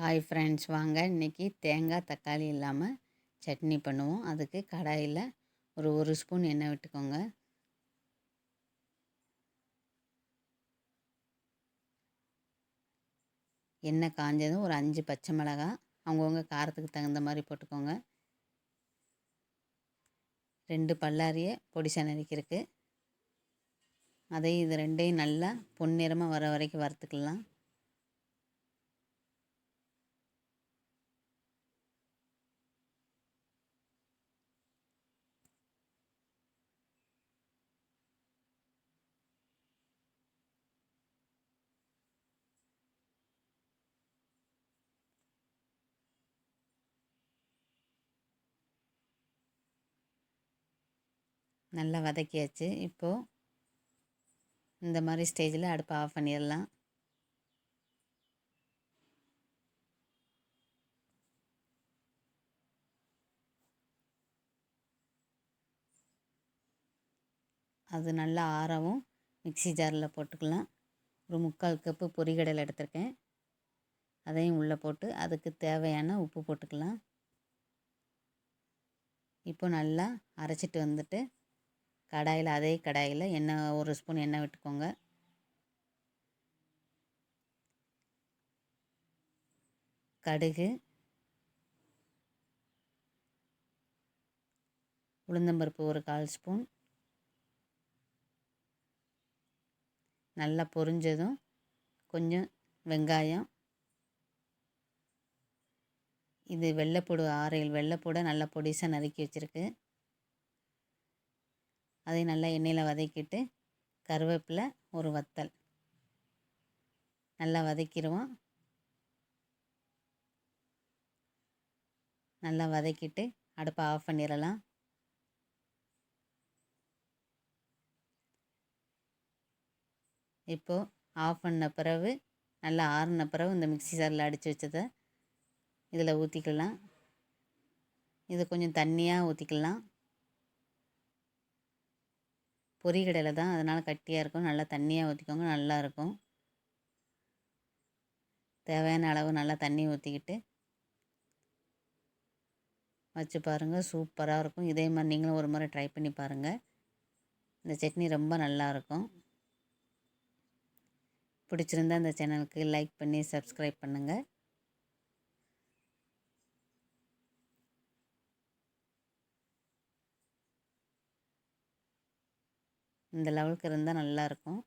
Hi friends வாங்க. இன்றைக்கி தேங்காய் தக்காளி இல்லாமல் சட்னி பண்ணுவோம். அதுக்கு கடாயில் ஒரு ஒரு ஸ்பூன் எண்ணெய் விட்டுக்கோங்க. எண்ணெய் காஞ்சதும் ஒரு அஞ்சு பச்சை மிளகா அவங்கவுங்க காரத்துக்கு தகுந்த மாதிரி போட்டுக்கோங்க. ரெண்டு பல்லாரிய பொடி நறுக்கிருக்கு அதையும் இது ரெண்டையும் நல்லா பொன்னிறமாக வர வரைக்கும் வறுத்துக்கலாம். நல்லா வதக்கியாச்சு. இப்போது இந்த மாதிரி ஸ்டேஜில் அடுப்பை ஆஃப் பண்ணிடலாம். அது நல்லா ஆறவும் மிக்சி ஜாரில் போட்டுக்கலாம். ஒரு முக்கால் கப்பு பொரிகடலை எடுத்திருக்கேன். அதையும் உள்ளே போட்டு அதுக்கு தேவையான உப்பு போட்டுக்கலாம். இப்போ நல்லா அரைச்சிட்டு வந்துட்டு கடாயில் அதே கடாயில் எண்ணெய் ஒரு ஸ்பூன் எண்ணெய் விட்டுக்கோங்க. கடுகு. உளுந்தம்பருப்பு ஒரு கால் ஸ்பூன். நல்லா பொரிஞ்சதும் கொஞ்சம் வெங்காயம். இது வெள்ளைப்பூடு ஆறையில் வெள்ளைப்பூடை நல்லா பொடிசாக நறுக்கி வச்சுருக்கு. அதை நல்லா எண்ணெயில் வதக்கிட்டு கருவேப்பிலை ஒரு வத்தல். நல்லா வதக்கிடுவோம் நல்லா வதக்கிட்டு அடுப்பை ஆஃப் பண்ணிடலாம். இப்போது ஆஃப் பண்ண பிறகு நல்லா ஆறின பிறகு இந்த மிக்சி ஜாரில் அடித்து வச்சதை இதில் ஊற்றிக்கலாம் இது கொஞ்சம் தண்ணியாக ஊற்றிக்கலாம் பொரிகடலை தான் அதனால் கட்டியாக இருக்கும். நல்லா தண்ணியாக ஊற்றிக்கோங்க நல்லாயிருக்கும் தேவையான அளவு நல்லா தண்ணி ஊற்றிக்கிட்டு வச்சு பாருங்கள் சூப்பராக இருக்கும். இதே மாதிரி நீங்களும் ஒரு முறை ட்ரை பண்ணி பாருங்கள் இந்த சட்னி ரொம்ப நல்லாயிருக்கும் பிடிச்சிருந்தா அந்த சேனலுக்கு லைக் பண்ணி சப்ஸ்கிரைப் பண்ணுங்கள் இந்த லெவலுக்கு இருந்தால் நல்லாயிருக்கும்